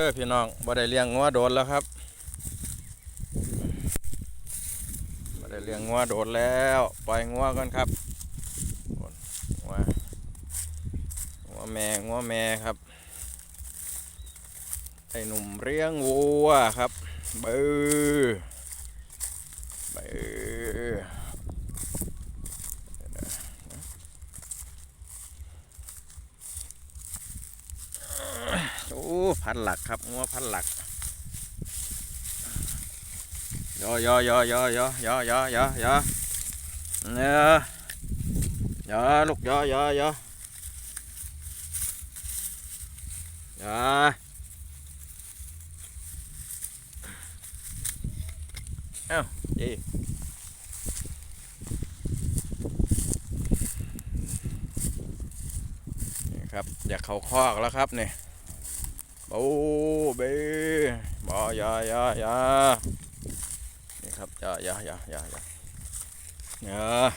เออพี่น้องบ่ได้เลี้ยงงัวโดนแล้วครับบ่ได้เลี้ยงงัวโดนแล้ว ปล่อยงัวก่อนครับงัวงัวแม่งัวแม่ครับไอหนุ่มเลี้ยงวัวครับเบือเบือโอ้ พันหลักครับงัวพันหลักยอยอยอยอยอยอยอยอยอเนี่ยยอลูกยอยอยอยอเอ้าจีนี่ครับอยากเขาคอกแล้วครับเนี่ย บูเบบอยายายานี่ครับยายายายายาเนอ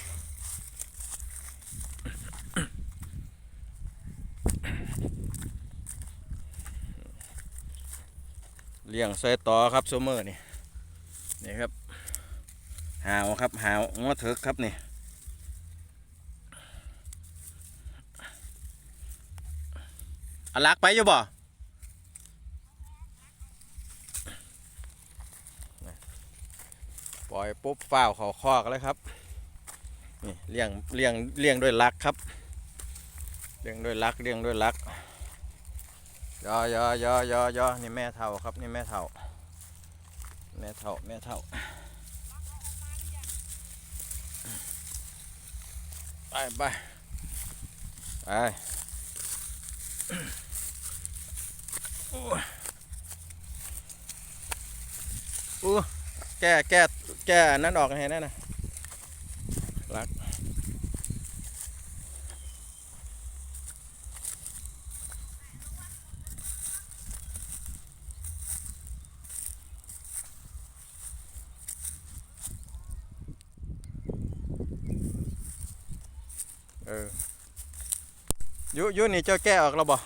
เลี้ยงใส่ต่อครับซูเมอร์นี่นี่ครับหาวครับหาวงอเถิกครับนี่อลักไปอยู่บ่ ปล่อยปุ๊บฝ้าวเขาคอกเลยครับนี่เลี้ยงเลี้ยงเลี้ยงด้วยลักครับเลี้ยงด้วยลักเลี้ยงด้วยลักยอยอยอยอยอนี่แม่เท่าครับนี่แม่เท่าแม่เท่าแม่เท่าไปไปไปโอ้โอ้แก้แก้ แก้นนั้นออกให้แน่นะรักเออยุยุนี่เจ้าแก้ออกแล้วบ่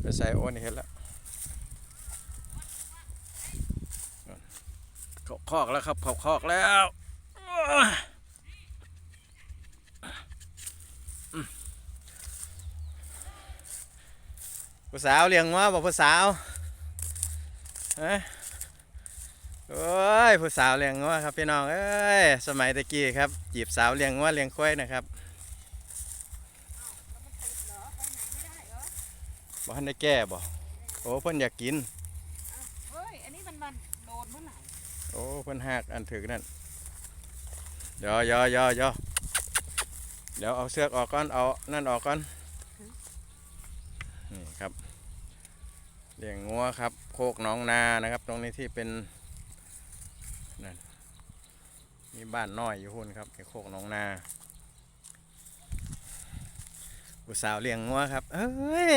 ไปใส่โอ้นี่เห็นแล้ว เขา คอกแล้วครับเขาคอกแล้วผู้สาวเลี้ยงว่าบอกผู้สาวเอ้ยโอ้ยผู้สาวเลี้ยงว่าครับพี่น้องเอ้ยสมัยตะกี้ครับจีบสาวเลี้ยงว่าเลี้ยงควายนะครับบ่ทันได้แก้บ่โอ้เพิ่นอยากกิน เฮ้ย อันนี้มันมันโดนเมื่อไหร่ โอ้เพิ่นหักอันถึกนั่นเดี๋ยวยอยอยอเดี๋ยวเอาเสื้อออกก่อนเอานั่นออกก่อนนี่ครับเลี้ยงงัวครับ โคกน้องนานะครับ ตรงนี้ที่เป็นนั่นมีบ้านน้อยอยู่หุ่นครับโคกน้องนาผู้สาวเลี้ยงงัวครับเอ้ย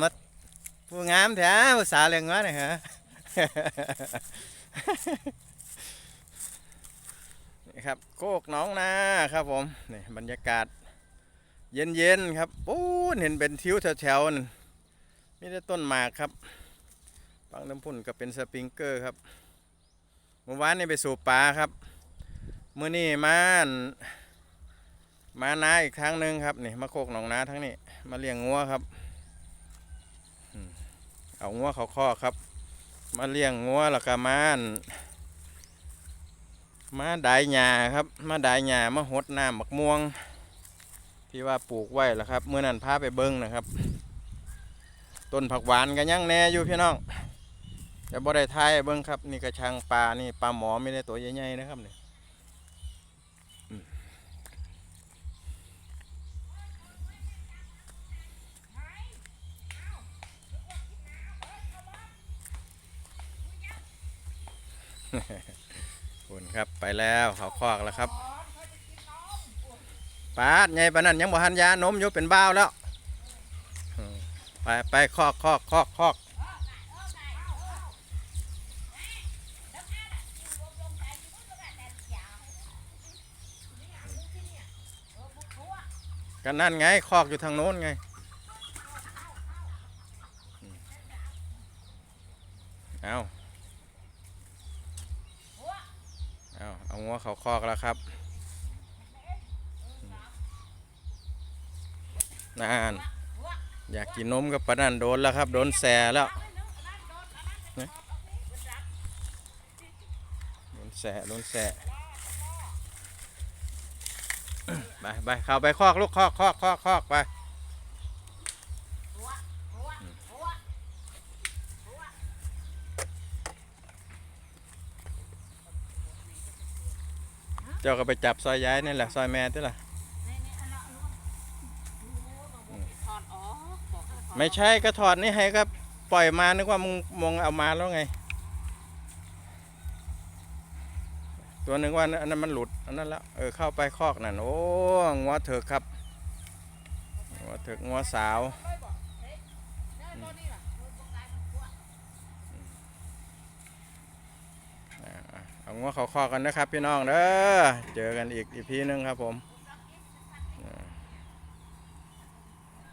มาผู้งามแท้ผู้สาวเลี้ยงงัวนี่ยฮะ ครับ โคกหน้องนาครับผมนี่บรรยากาศ เย็นๆครับปูนเห็นเป็นทิวแถวๆนั่นมีแต่ต้นหมากครับบางน้ำพุ่นก็เป็นสปริงเกอร์ครับเมื่อวานนี่ไปสูบปลาครับเมื้อนี้มานมานาอีกครั้งหนึ่งครับนี่มาโคกหนองนาทั้งนี้มาเลี้ยงงัวครับเอางัวเขาคอครับ มาเลี้ยงงัวแล้วก็มาน มาดายหญ้าครับ มาดายหญ้ามาหดน้ำบักม่วง ที่ว่าปลูกไว้แล้วครับเมื่อนั้นพาไปเบิ้งนะครับ ต้นผักหวานก็ยังแน่อยู่พี่น้องแต่บ่ได้ทายเบิ้งครับ นี่กระชังปลานี่ปลาหมอไม่ได้ตัวใหญ่ๆนะครับเนี่อืม คุณครับไปแล้วเขาคอกแล้วครับปาดไงปานนั้นยังบ่หันยานมอยู่เป็นบ้าวแล้วไปไปคอกคอกคอกคอกกันนั่นไงคอกอยู่ทางโน้นไงอืม เอา เอาเอางัวเขาคอกแล้วครับนานอยากกินนมกับปนันโดนแล้วครับ โดนแสแล้วโดนแสโดนแสไปไปเข้าไปคอกลูกคอกคอกคอกคอกไป เจ้าก็ไปจับซอยย้ายนี่แหละซอยแม่ที่ล่ะถอดออกบอกให้ถอดไม่ใช่ก็ถอดนี่ให้ก็ปล่อยมานึกว่ามึงมองเอามาแล้วไง ตัวหนึ่งว่าอันนั้นมันหลุดอันนั้นแล้วเออเข้าไปคอกนั่นโอ้งัวเถกครับงัวเถกงัวสาว เลยบอกเฮ้ยเด้อตัวนี้ล่ะตัวตรงกลางมันกว้าง อ่า เอางัวเขาคอกันนะครับพี่น้องเด้อเจอกันอีกอีพีหนึงครับผม